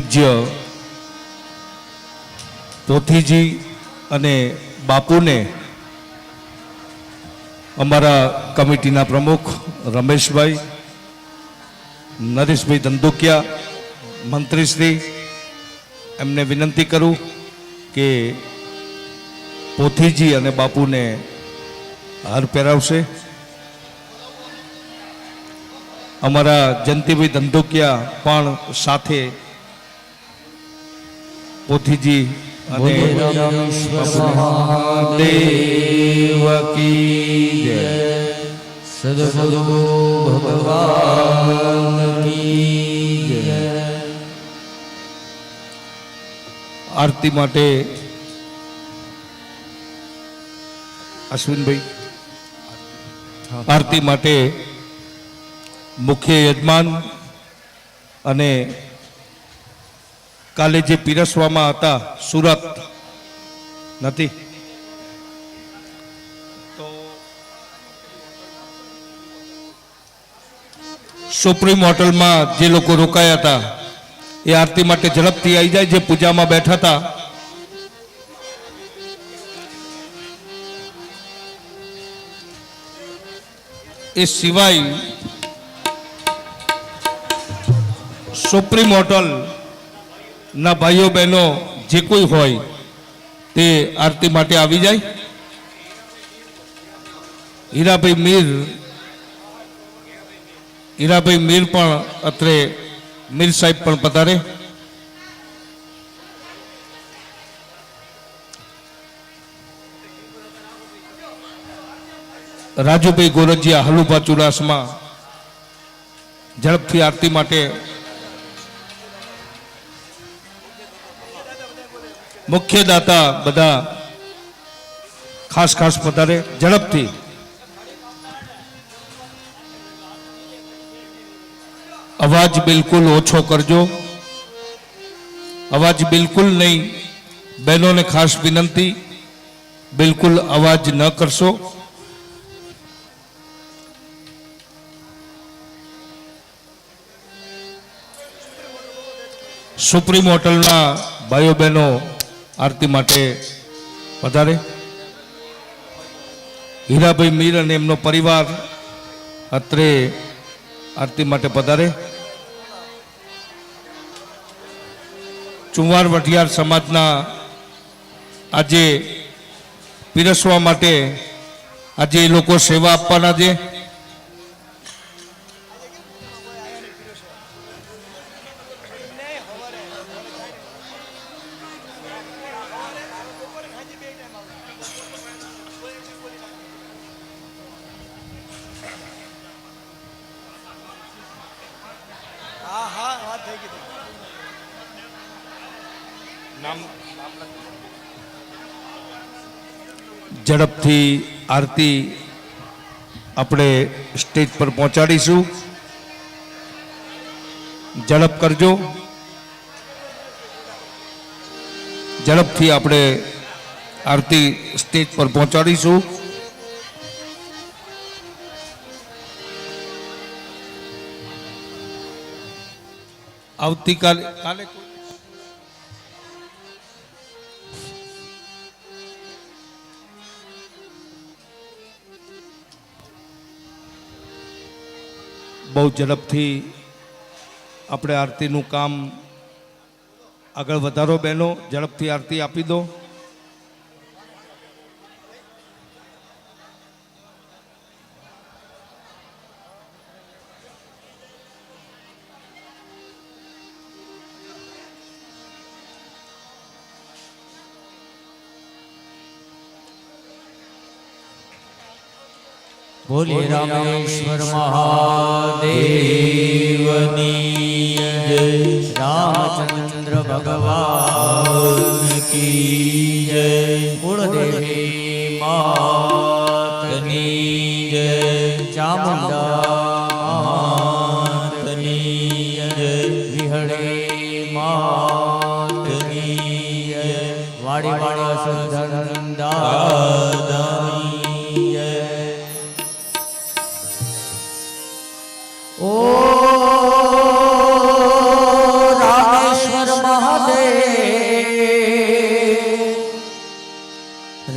પૂજ્ય પોથીજી અને બાપુને અમારા કમિટીના પ્રમુખ રમેશભાઈ, નરેશભાઈ ધંધુકિયા, મંત્રીશ્રી, એમને વિનંતી કરું કે પોથીજી અને બાપુને હાર પહેરાવશે. અમારા જયંતિભાઈ ધંધુકિયા પણ સાથે પોથીજી. અને દેવ કી સદગુરુ ભગવાન આરતી માટે અશ્વિનભાઈ આરતી માટે મુખ્ય યજમાન અને કાલે જે પીરસવામાં હતા સુરત. નથી? સુપ્રીમ હોટલમાં જે લોકો રોકાયા હતા એ આરતી માટે ઝડપથી આવી જાય જે પૂજામાં બેઠા હતા. એ સિવાય સુપ્રીમ હોટલ ના ભાઈઓ બહેનો, જે કોઈ હોય, તે આરતી માટે આવી જાય. હીરાભાઈ મીર હીરાભાઈ મીર પણ અત્રે મીર સાહેબ પણ પધારે. રાજુભાઈ ગોરજીયા હલુભા ચુડાસમા ઝડપથી આરતી માટે મુખ્ય દાતા બધા ખાસ ખાસ પધારે ઝડપથી અવાજ બિલકુલ ઓછો કરજો અવાજ બિલકુલ નહીં બહેનોને ખાસ વિનંતી બિલકુલ અવાજ ન કરશો સુપ્રીમ હોટલના ભાઈઓ બહેનો આરતી માટે વધારે. હીરાભાઈ મીર અને એમનો પરિવાર અત્રે આરતી માટે પધારે ચુંવાર વઢિયાર સમાજના આજે પીરસવા માટે આજે એ લોકો સેવા આપવાના છે. હા હા વાત થઈ ગઈ ઝડપથી આરતી આપણે સ્ટેજ પર પહોંચાડીશું. ઝડપ કરજો. ઝડપથી આપણે આરતી સ્ટેજ પર પહોંચાડીશું. આવતીકાલે કાલે બહુ ઝડપથી આપણે આરતીનું કામ આગળ વધારો બહેનો ઝડપથી આરતી આપી દો. બોલે રામેશ્વર મહાદેવની જય. રામચંદ્ર ભગવાન કી જય. કુળદેવી માતની જય. ચામુંડા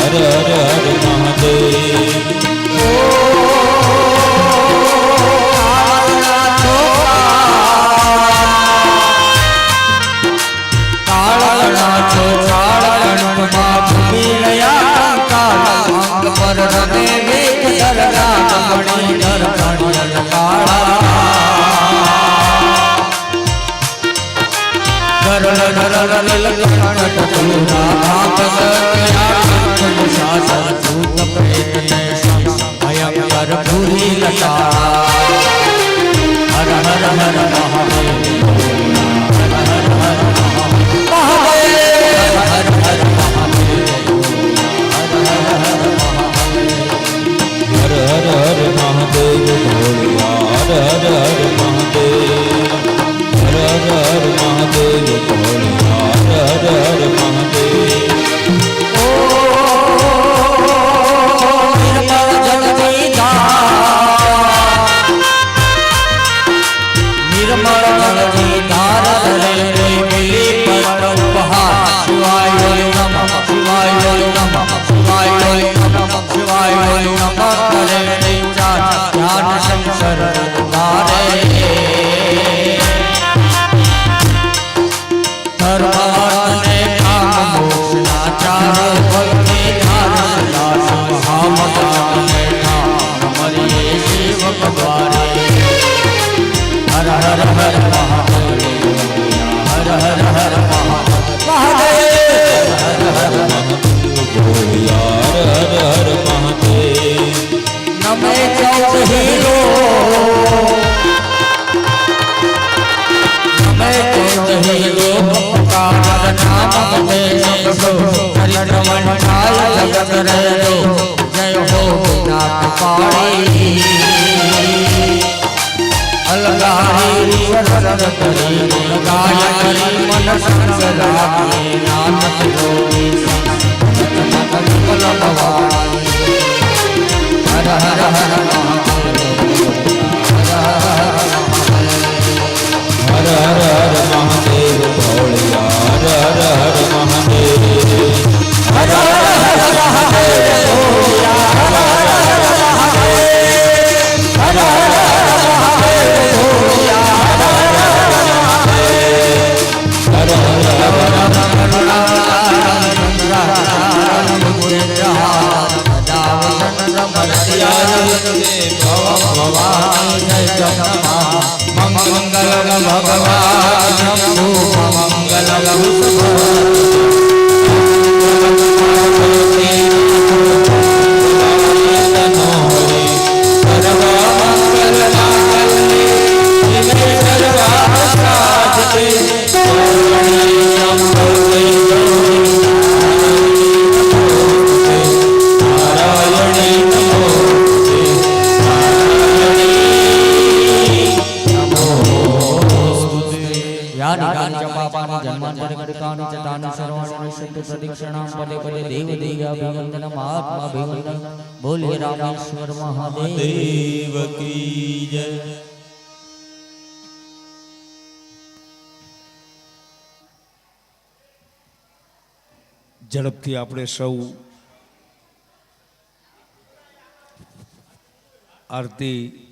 હર હર हर हर हर महा ભગવાન જગમા મંગલ ભગવાન મંગલ ચાંબર ગડકાની સરવાણી સત્ય પ્રદક્ષિણા પદે પદે દેવ દેવ્યા ભગવંતન મહાત્મા ભગવંતન બોલે રામેશ્વર મહાદેવ કી જય ઝડપથી આપણે સૌ આરતી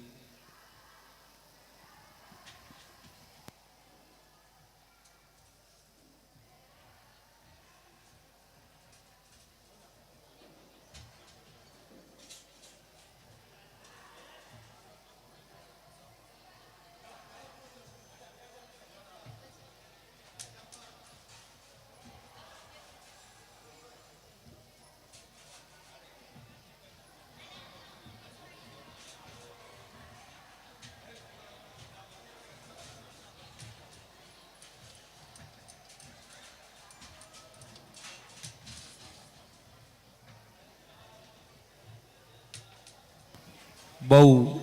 બહુ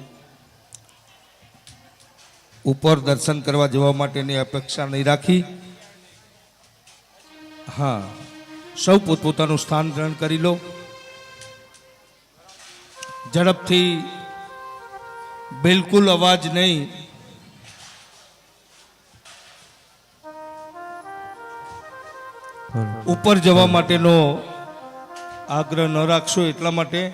ઉપર દર્શન કરવા જવા માટેની અપેક્ષા નહીં રાખી. હા, સૌ પોતપોતાનું સ્થાન ગ્રહણ કરી લો. ઝડપથી બિલકુલ અવાજ નહીં. ઉપર જવા માટેનો આગ્રહ ન રાખશો એટલા માટે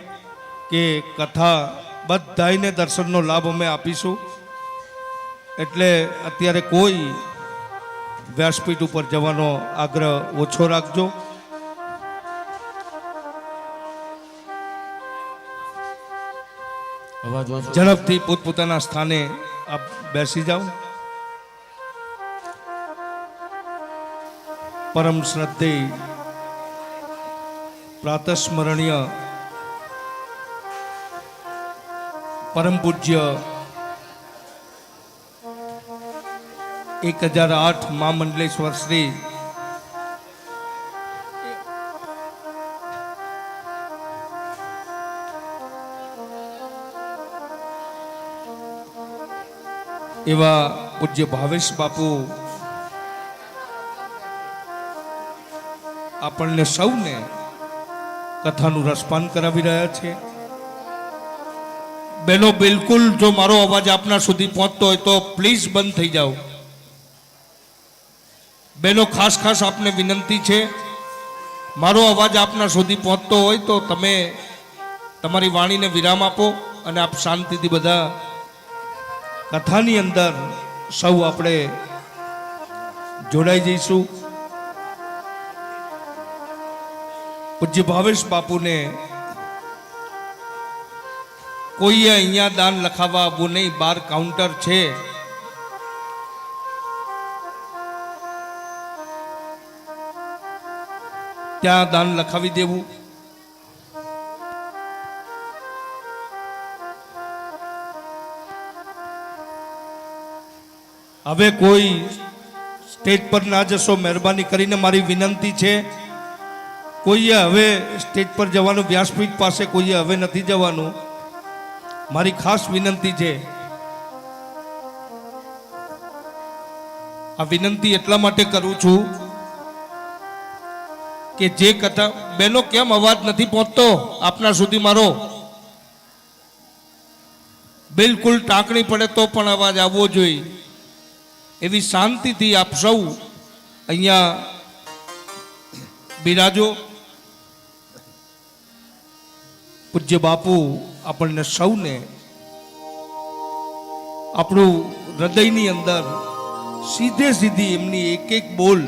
કે કથા બધાયને દર્શનનો લાભ અમે આપીશું. એટલે અત્યારે કોઈ વ્યાસપીઠ ઉપર જવાનો આગ્રહ ઓછો રાખજો. ઝડપથી પોતપોતાના સ્થાને આપ બેસી જાઓ. પરમ શ્રદ્ધે પ્રાતસ્મરણીય પરમ પૂજ્ય એક હજાર આઠ મા મંડલેશ્વર શ્રી એવા પૂજ્ય ભાવેશ બાપુ આપણને સૌને કથાનું રસપાન કરાવી રહ્યા છે. બેનો બિલકુલ જો મારો અવાજ આપના સુધી પહોંચતો હોય તો પ્લીઝ બંધ થઈ જાઓ. બહેનો, ખાસ ખાસ આપને વિનંતી છે, મારો અવાજ આપના સુધી પહોંચતો હોય તો તમે તમારી વાણીને વિરામ આપો અને આપ શાંતિથી બધા કથાની અંદર સૌ આપણે જોડાઈ જઈશું. પૂજ્ય ભાવેશ બાપુને કોઈએ અહીંયા દાન લખાવવા આવવું નહીં, બાર કાઉન્ટર છે. ત્યાં દાન લખાવી દેવું. હવે કોઈ સ્ટેજ પર ના જશો, મહેરબાની કરીને મારી વિનંતી છે. કોઈએ હવે સ્ટેજ પર જવાનું, વ્યાસપીઠ પાસે કોઈએ હવે નથી જવાનું. મારી ખાસ વિનંતી છે. આ વિનંતી એટલા માટે કરું છું કે જે કથા, બેનો કેમ અવાજ નથી પહોંચતો આપના સુધી મારો? બિલકુલ ટાંકણી પડે તો પણ અવાજ આવવો જોઈએ. એવી શાંતિથી આપ સૌ અહીંયા બિરાજો. પૂજ્ય બાપુ આપણને સૌને આપણું હૃદયની અંદર સીધે સીધી એમની એક એક બોલ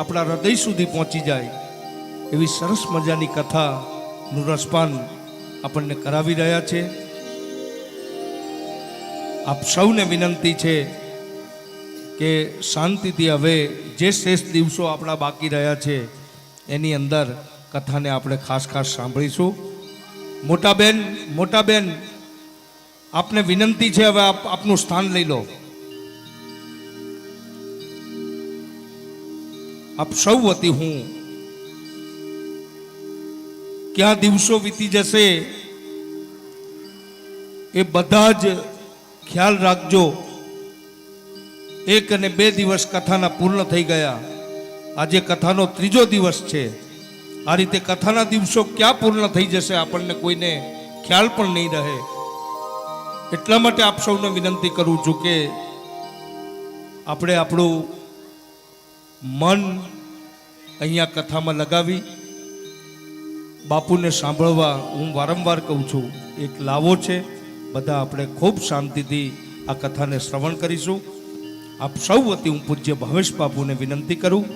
આપણા હૃદય સુધી પહોંચી જાય. એવી સરસ મજાની કથાનું રસપાન આપણને કરાવી રહ્યા છે. આપ સૌને વિનંતી છે કે શાંતિથી હવે જે શેષ દિવસો આપણા બાકી રહ્યા છે, એની અંદર કથાને આપણે ખાસ ખાસ સાંભળીશું. મોટા બેન મોટા બેન, આપને વિનંતી છે હવે આપ આપનું સ્થાન લઈ લો. આપ સૌ વતી હું. ક્યાં દિવસો વીતી જશે એ બધા જ ખ્યાલ રાખજો. એક અને બે દિવસ કથાના પૂર્ણ થઈ ગયા. આજે કથાનો ત્રીજો દિવસ છે. આ રીતે કથાના દિવસો ક્યાં પૂર્ણ થઈ જશે આપણને કોઈને ખ્યાલ પણ નહીં રહે. એટલા માટે આપ સૌને વિનંતી કરું છું કે આપણે આપણું મન અહીંયા કથામાં લગાવી. બાપુને સાંભળવા હું વારંવાર કહું છું, એક લાવો છે. બધા આપણે ખૂબ શાંતિથી આ કથાને શ્રવણ કરીશું. આપ સૌ વતી હું પૂજ્ય ભાવેશ બાપુને વિનંતી કરું.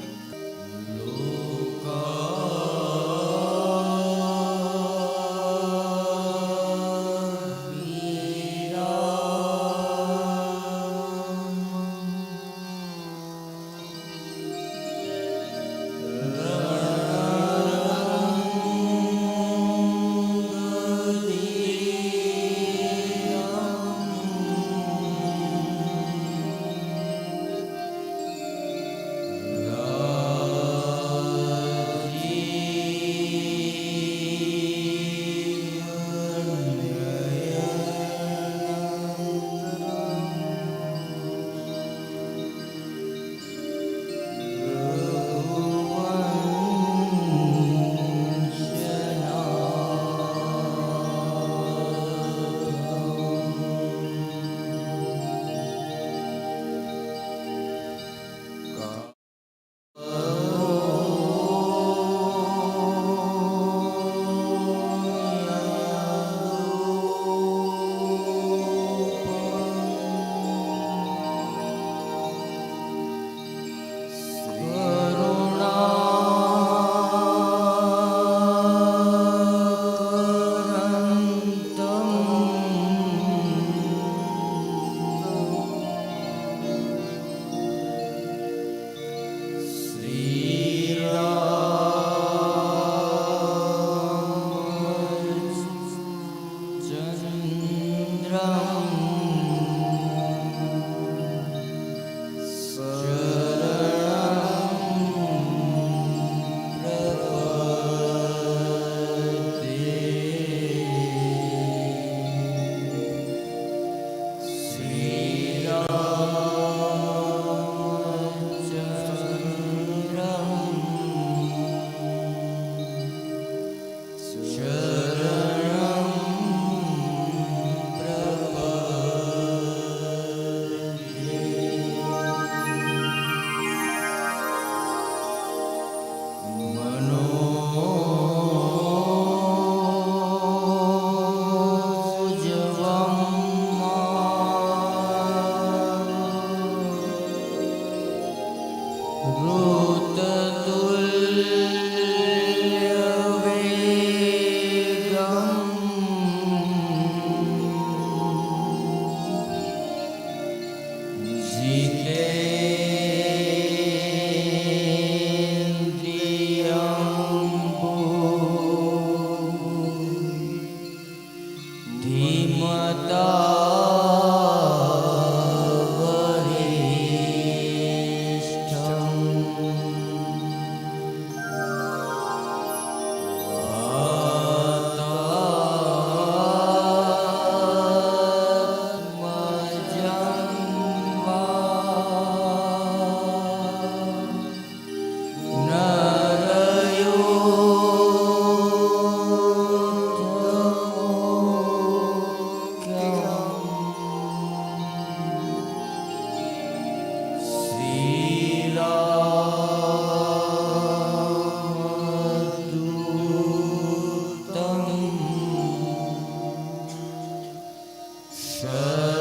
Shut